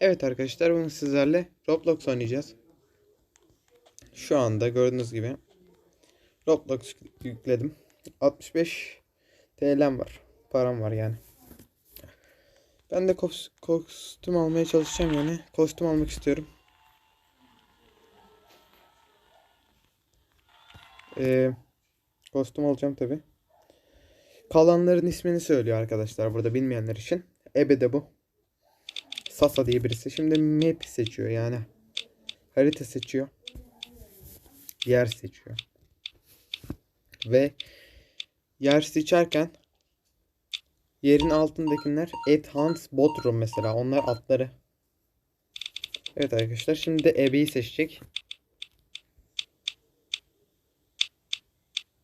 Evet arkadaşlar bugün sizlerle Roblox oynayacağız. Şu anda gördüğünüz gibi Roblox yükledim. 65 TL'm var. Param var yani. Ben de kos- kostüm almaya çalışacağım yani. Kostüm almak istiyorum. Ee, kostüm alacağım tabi. Kalanların ismini söylüyor arkadaşlar burada bilmeyenler için. Ebe de bu. Sasa diye birisi. Şimdi map seçiyor yani. Harita seçiyor. Yer seçiyor. Ve yer seçerken yerin altındakiler et Hans Bodrum mesela. Onlar atları. Evet arkadaşlar şimdi de Ebe'yi seçecek.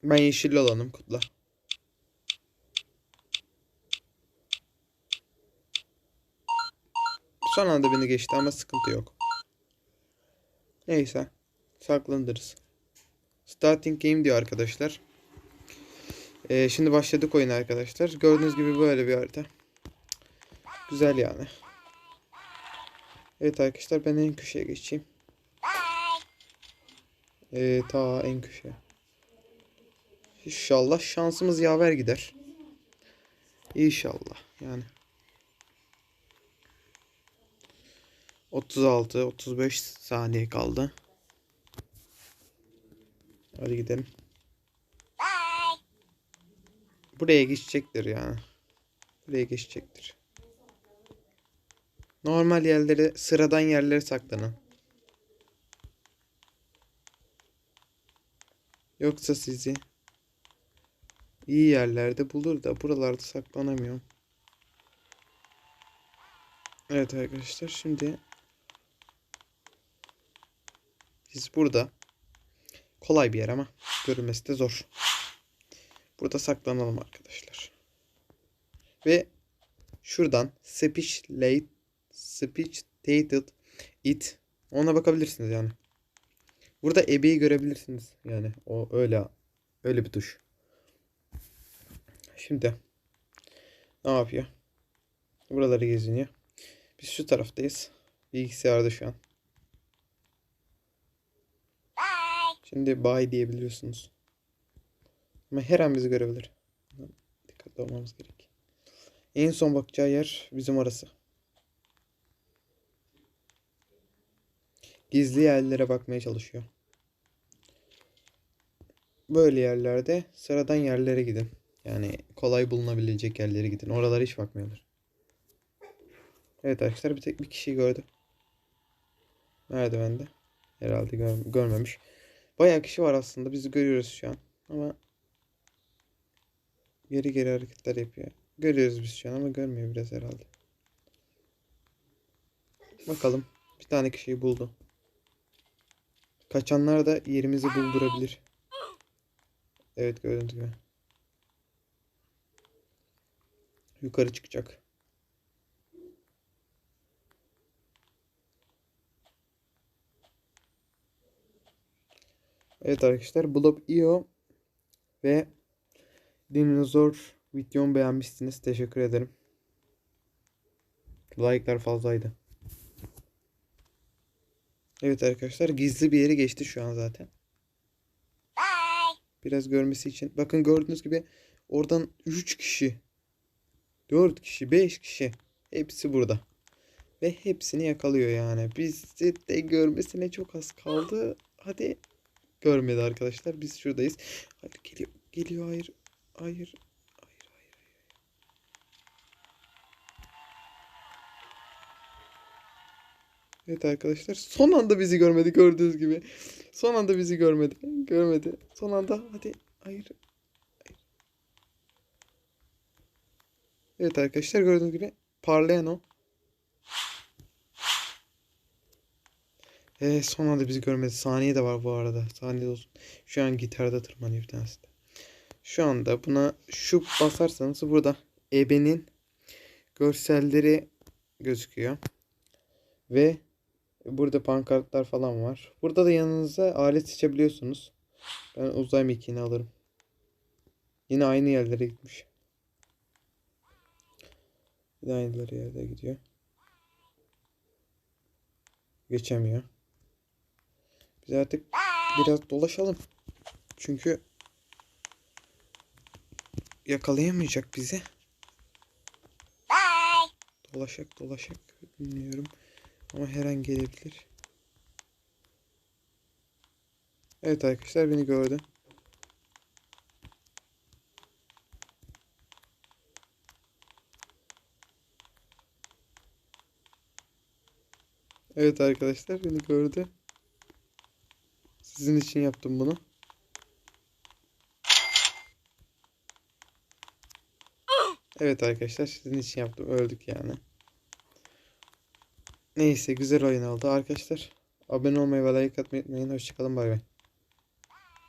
Ben yeşil olanım kutla. Son anda beni geçti ama sıkıntı yok. Neyse. Saklandırırız. Starting game diyor arkadaşlar. Ee, şimdi başladık oyuna arkadaşlar. Gördüğünüz gibi böyle bir harita. Güzel yani. Evet arkadaşlar ben en köşeye geçeyim. Ee, ta en köşeye. İnşallah şansımız yaver gider. İnşallah yani. 36 35 saniye kaldı. Hadi gidelim. Buraya geçecektir yani. Buraya geçecektir. Normal yerlere, sıradan yerlere saklanın. Yoksa sizi iyi yerlerde bulur da buralarda saklanamıyorum. Evet arkadaşlar şimdi biz burada kolay bir yer ama görülmesi de zor. Burada saklanalım arkadaşlar. Ve şuradan speech late speech dated it ona bakabilirsiniz yani. Burada ebeyi görebilirsiniz yani o öyle öyle bir tuş. Şimdi ne yapıyor? Buraları geziniyor. Biz şu taraftayız. Bilgisayarda şu an. Şimdi bye diyebiliyorsunuz. Ama her an bizi görebilir. Dikkatli olmamız gerek. En son bakacağı yer bizim orası. Gizli yerlere bakmaya çalışıyor. Böyle yerlerde sıradan yerlere gidin. Yani kolay bulunabilecek yerlere gidin. Oralara hiç bakmıyorlar. Evet arkadaşlar bir tek bir kişiyi gördü. Merdivende. Herhalde gör görmemiş. Bayağı kişi var aslında. Bizi görüyoruz şu an. Ama geri geri hareketler yapıyor. Görüyoruz biz şu an ama görmüyor biraz herhalde. Bakalım. Bir tane kişiyi buldu. Kaçanlar da yerimizi buldurabilir. Evet gördüğünüz gibi. Yukarı çıkacak. Evet arkadaşlar Blob.io ve Dinozor videomu beğenmişsiniz. Teşekkür ederim. Like'lar fazlaydı. Evet arkadaşlar gizli bir yeri geçti şu an zaten. Biraz görmesi için. Bakın gördüğünüz gibi oradan 3 kişi 4 kişi 5 kişi hepsi burada. Ve hepsini yakalıyor yani. Bizi de görmesine çok az kaldı. Hadi görmedi arkadaşlar. Biz şuradayız. Hayır geliyor. Geliyor hayır. Hayır. Hayır hayır hayır. Evet arkadaşlar son anda bizi görmedi gördüğünüz gibi. Son anda bizi görmedi. Görmedi. Son anda hadi hayır. hayır. Evet arkadaşlar gördüğünüz gibi parlayan o. Ee, son anda bizi görmedi. Saniye de var bu arada. Saniye olsun. Şu an gitarda tırmanıyor bir tanesi de. Şu anda buna şu basarsanız burada ebenin görselleri gözüküyor. Ve burada pankartlar falan var. Burada da yanınıza alet seçebiliyorsunuz. Ben uzay mekiğini alırım. Yine aynı yerlere gitmiş. Yine aynı yerlere gidiyor. Geçemiyor. Biz artık biraz dolaşalım. Çünkü yakalayamayacak bizi. Dolaşak dolaşak bilmiyorum. Ama her an gelebilir. Evet arkadaşlar beni gördü. Evet arkadaşlar beni gördü. Sizin için yaptım bunu. Evet arkadaşlar sizin için yaptım. Öldük yani. Neyse güzel oyun oldu arkadaşlar. Abone olmayı ve like atmayı unutmayın. Hoşçakalın bay bay.